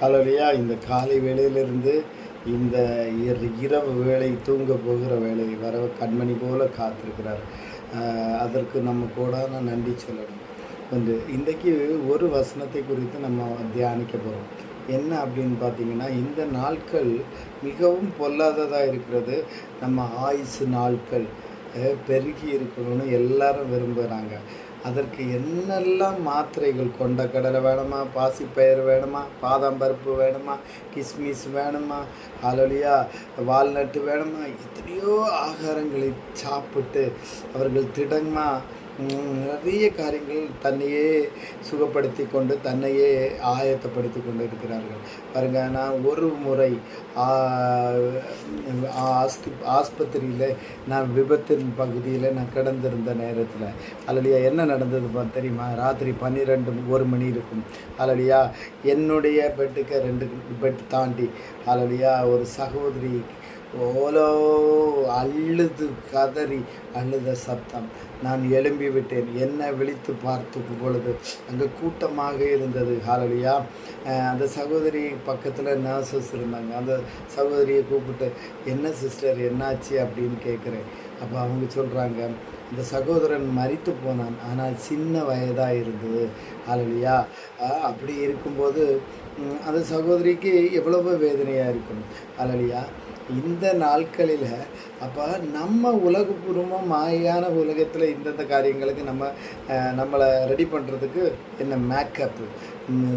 Hallelujah இந்த காலை வேளையிலிருந்து இந்த இரவு வேலை தூங்க போகிற வேலை வர கண்மணி போல காத்திருக்கிறார். அதற்கு நம்ம கூடான நன்றி சொல்லணும். வந்து இன்றைக்கு ஒரு வசனத்தை குறித்து நம்ம தியானிக்க போகிறோம் என்ன அப்படின்னு பார்த்தீங்கன்னா இந்த நாட்கள் மிகவும் பொல்லாததாக இருக்கிறது. நம்ம ஆயுசு நாட்கள் பெருகி இருக்கணும்னு எல்லாரும் விரும்புகிறாங்க அதற்கு என்னெல்லாம் மாத்திரைகள்? கொண்ட கடலை வேணுமா? பாசிப்பயிறு வேணுமா? பாதாம் பருப்பு வேணுமா? கிஸ்மிஸ் வேணுமா? அலலியா வால்நட்டு வேணுமா? எத்தனையோ ஆகாரங்களை சாப்பிட்டு அவர்கள் திடமாக நிறைய காரியங்கள் தன்னையே சுகப்படுத்தி கொண்டு தன்னையே ஆயத்தப்படுத்தி கொண்டு இருக்கிறார்கள். பாருங்க நான் ஒரு முறை ஆஸ்தி ஆஸ்பத்திரியில் நான் விபத்தின் பகுதியில் நான் கிடந்திருந்த நேரத்தில் அலலியா என்ன நடந்தது தெரியுமா? ராத்திரி பன்னிரெண்டு ஒரு மணி இருக்கும். அலலியா என்னுடைய பெட்டுக்கு ரெண்டு பெட் தாண்டி அலலியா ஒரு சகோதரி ஓலோ அழுது கதறி அழுத சத்தம். நான் எழும்பி விட்டேன் என்ன விழித்து பார்த்து பொழுது அங்கே கூட்டமாக இருந்தது. ஹாலலியா அந்த சகோதரி பக்கத்தில் நர்சஸ் இருந்தாங்க. அந்த சகோதரியை கூப்பிட்டு என்ன சிஸ்டர் என்னாச்சு? அப்படின்னு கேட்குறேன். அப்போ அவங்க சொல்கிறாங்க இந்த சகோதரன் மறித்து போனான். ஆனால் சின்ன வயதாக இருந்தது. ஹாலலியா அப்படி இருக்கும்போது அந்த சகோதரிக்கு எவ்வளவோ வேதனையாக இருக்கும் ஹாலலியா இந்த நாட்களில் அப்போ நம்ம உலகபூர்வமாக மாயான உலகத்தில் இந்தந்த காரியங்களுக்கு நம்ம நம்மளை ரெடி பண்ணுறதுக்கு என்ன மேக்கப்பு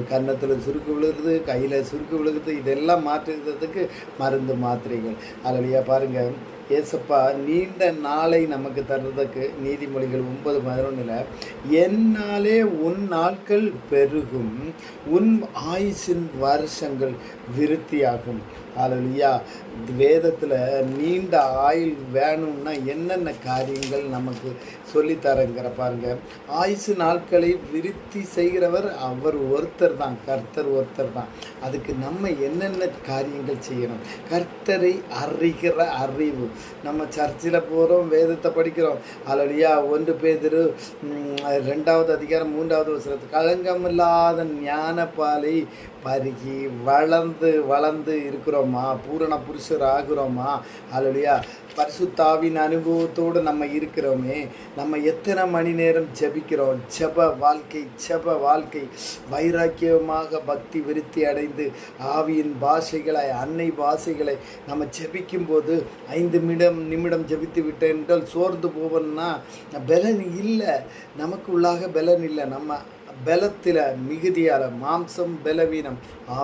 கன்னத்தில் சுருக்கு விழுகுது கையில் சுருக்கு விழுகுது இதெல்லாம் மாற்றுறதுக்கு மருந்து மாத்திரைகள். அதில் பாருங்கள் ஏசப்பா நீண்ட நாளை நமக்கு தர்றதுக்கு நீதிமொழிகள் ஒன்பது பதினொன்றில் என்னாலே உன் நாட்கள் பெருகும் உன் ஆயுசின் வருஷங்கள் விருத்தியாகும். அதுலையா வேதத்தில் நீண்ட ஆயுள் வேணும்னா என்னென்ன காரியங்கள் நமக்கு சொல்லித்தரங்கிற பாருங்க. ஆயுசு நாட்களை விருத்தி செய்கிறவர் அவர் ஒருத்தர் தான் கர்த்தர் ஒருத்தர் தான். அதுக்கு நம்ம என்னென்ன காரியங்கள் செய்யணும்? கர்த்தரை அறிகிற அறிவு. நம்ம சர்ச்சில் போகிறோம் வேதத்தை படிக்கிறோம். அலடியா ஒன்று பேதிரு ரெண்டாவது அதிகாரம் மூன்றாவது வசனத்து களங்கமில்லாத ஞானப்பாலை பருகி வளர்ந்து வளர்ந்து இருக்கிறோமா பூரண புருஷர் ஆகுறோமா அலடியா பரிசுத்தாவின் அனுபவத்தோடு நம்ம இருக்கிறோமே. நம்ம எத்தனை மணி நேரம் ஜெபிக்கிறோம்? ஜப வாழ்க்கை ஜப வாழ்க்கை. வைராக்கியமாக பக்தி விருத்தி அடைந்து ஆவியின் பாஷைகளை அன்னை பாஷைகளை நம்ம ஜெபிக்கும் போது ஐந்து நிமிடம் நிமிடம் ஜெபித்து விட்டேன். என்றால் சோர்ந்து போவன்னா பலன் இல்லை. நமக்கு உள்ளாக பலன் இல்லை. நம்ம பலத்தில் மிகுதியால் மாம்சம் பலவீனம்.